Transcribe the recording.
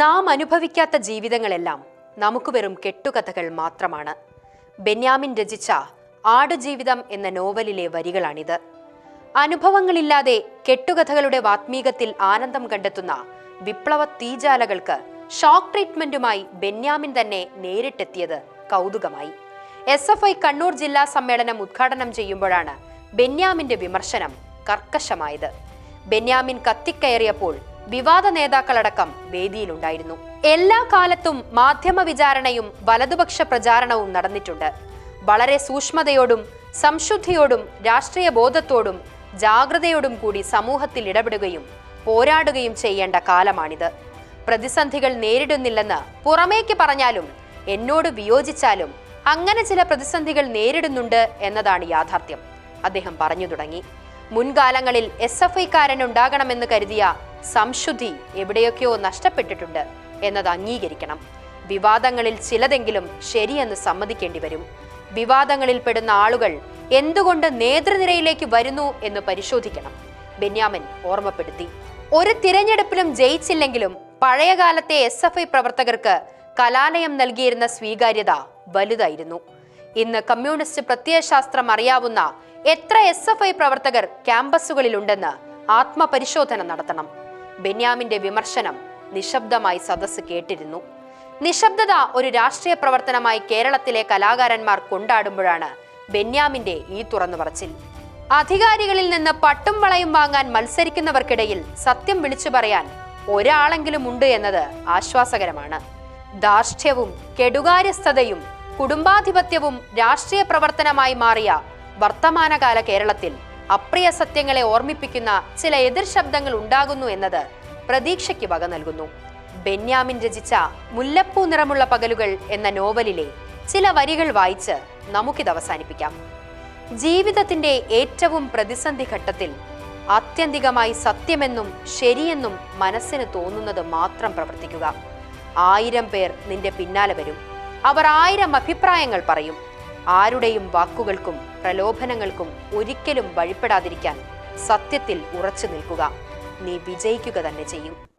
നാം അനുഭവിക്കാത്ത ജീവിതങ്ങളെല്ലാം നമുക്ക് വെറും കെട്ടുകഥകൾ മാത്രമാണ്. ബെന്യാമിൻ രചിച്ച ആടുജീവിതം എന്ന നോവലിലെ വരികളാണിത്. അനുഭവങ്ങളില്ലാതെ കെട്ടുകഥകളുടെ വാത്മീകത്തിൽ ആനന്ദം കണ്ടെത്തുന്ന വിപ്ലവ തീജാലകൾക്ക് ഷോക്ക് ട്രീറ്റ്മെന്റുമായി ബെന്യാമിൻ തന്നെ നേരിട്ടെത്തിയത് കൗതുകമായി. എസ് എഫ് ഐ കണ്ണൂർ ജില്ലാ സമ്മേളനം ഉദ്ഘാടനം ചെയ്യുമ്പോഴാണ് ബെന്യാമിന്റെ വിമർശനം കർക്കശമായത്. ബെന്യാമിൻ കത്തിക്കയറിയപ്പോൾ വിവാദ നേതാക്കളടക്കം വേദിയിലുണ്ടായിരുന്നു. എല്ലാ കാലത്തും മാധ്യമ വിചാരണയും വലതുപക്ഷ പ്രചാരണവും നടന്നിട്ടുണ്ട്. വളരെ സൂക്ഷ്മതയോടും സംശുദ്ധിയോടും രാഷ്ട്രീയ ബോധത്തോടും ജാഗ്രതയോടും കൂടി സമൂഹത്തിൽ ഇടപെടുകയും പോരാടുകയും ചെയ്യേണ്ട കാലമാണിത്. പ്രതിസന്ധികൾ നേരിടുന്നില്ലെന്ന് പുറമേക്ക് പറഞ്ഞാലും എന്നോട് വിയോജിച്ചാലും അങ്ങനെ ചില പ്രതിസന്ധികൾ നേരിടുന്നുണ്ട് എന്നതാണ് യാഥാർത്ഥ്യം. അദ്ദേഹം പറഞ്ഞു തുടങ്ങി. മുൻകാലങ്ങളിൽ എസ് എഫ് ഐക്കാരൻ ഉണ്ടാകണമെന്ന് കരുതിയ സംശുദ്ധി എവിടെയൊക്കെയോ നഷ്ടപ്പെട്ടിട്ടുണ്ട് എന്നത് അംഗീകരിക്കണം. വിവാദങ്ങളിൽ ചിലതെങ്കിലും ശരിയെന്ന് സമ്മതിക്കേണ്ടി വരും. വിവാദങ്ങളിൽ പെടുന്ന ആളുകൾ എന്തുകൊണ്ട് നേതൃനിരയിലേക്ക് വരുന്നു എന്ന് പരിശോധിക്കണം. ബെന്യാമൻ ഓർമ്മപ്പെടുത്തി. ഒരു തിരഞ്ഞെടുപ്പിലും ജയിച്ചില്ലെങ്കിലും പഴയകാലത്തെ എസ് എഫ് ഐ പ്രവർത്തകർക്ക് കലാലയം നൽകിയിരുന്ന സ്വീകാര്യത വലുതായിരുന്നു. ഇന്ന് കമ്മ്യൂണിസ്റ്റ് പ്രത്യയശാസ്ത്രം അറിയാവുന്ന എത്ര എസ് എഫ് ഐ പ്രവർത്തകർ ക്യാമ്പസുകളിലുണ്ടെന്ന് ആത്മപരിശോധന നടത്തണം. ബെന്യാമിന്റെ വിമർശനം നിശബ്ദമായി സദസ്സ് കേട്ടിരുന്നു. നിശബ്ദത ഒരു രാഷ്ട്രീയ പ്രവർത്തനമായി കേരളത്തിലെ കലാകാരന്മാർ കൊണ്ടാടുമ്പോഴാണ് ബെന്യാമിന്റെ ഈ തുറന്നു പറച്ചിൽ അധികാരികളിൽ നിന്ന് പട്ടും വളയും വാങ്ങാൻ മത്സരിക്കുന്നവർക്കിടയിൽ സത്യം വിളിച്ചു പറയാൻ ഒരാളെങ്കിലും ഉണ്ട് എന്നത് ആശ്വാസകരമാണ്. ധാർഷ്ട്യവും കെടുകാര്യസ്ഥതയും കുടുംബാധിപത്യവും രാഷ്ട്രീയ പ്രവർത്തനമായി മാറിയ വർത്തമാനകാല കേരളത്തിൽ അപ്രിയ സത്യങ്ങളെ ഓർമ്മിപ്പിക്കുന്ന ചില എതിർ ശബ്ദങ്ങൾ ഉണ്ടാകുന്നു എന്നത് പ്രതീക്ഷയ്ക്ക് വക നൽകുന്നു. ബെന്യാമിൻ രചിച്ച മുല്ലപ്പൂ നിറമുള്ള പകലുകൾ എന്ന നോവലിലെ ചില വരികൾ വായിച്ച് നമുക്കിത് അവസാനിപ്പിക്കാം. ജീവിതത്തിന്റെ ഏറ്റവും പ്രതിസന്ധി ഘട്ടത്തിൽ ആത്യന്തികമായി സത്യമെന്നും ശരിയെന്നും മനസ്സിന് തോന്നുന്നത് മാത്രം പ്രവർത്തിക്കുക. ആയിരം പേർ നിന്റെ പിന്നാലെ വരും. അവർ ആയിരം അഭിപ്രായങ്ങൾ പറയും. ആരുടെയും വാക്കുകൾക്കും പ്രലോഭനങ്ങൾക്കും ഒരിക്കലും വഴിപ്പെടാതിരിക്കാൻ സത്യത്തിൽ ഉറച്ചു നിൽക്കുക. നീ വിജയിക്കുക തന്നെ ചെയ്യും.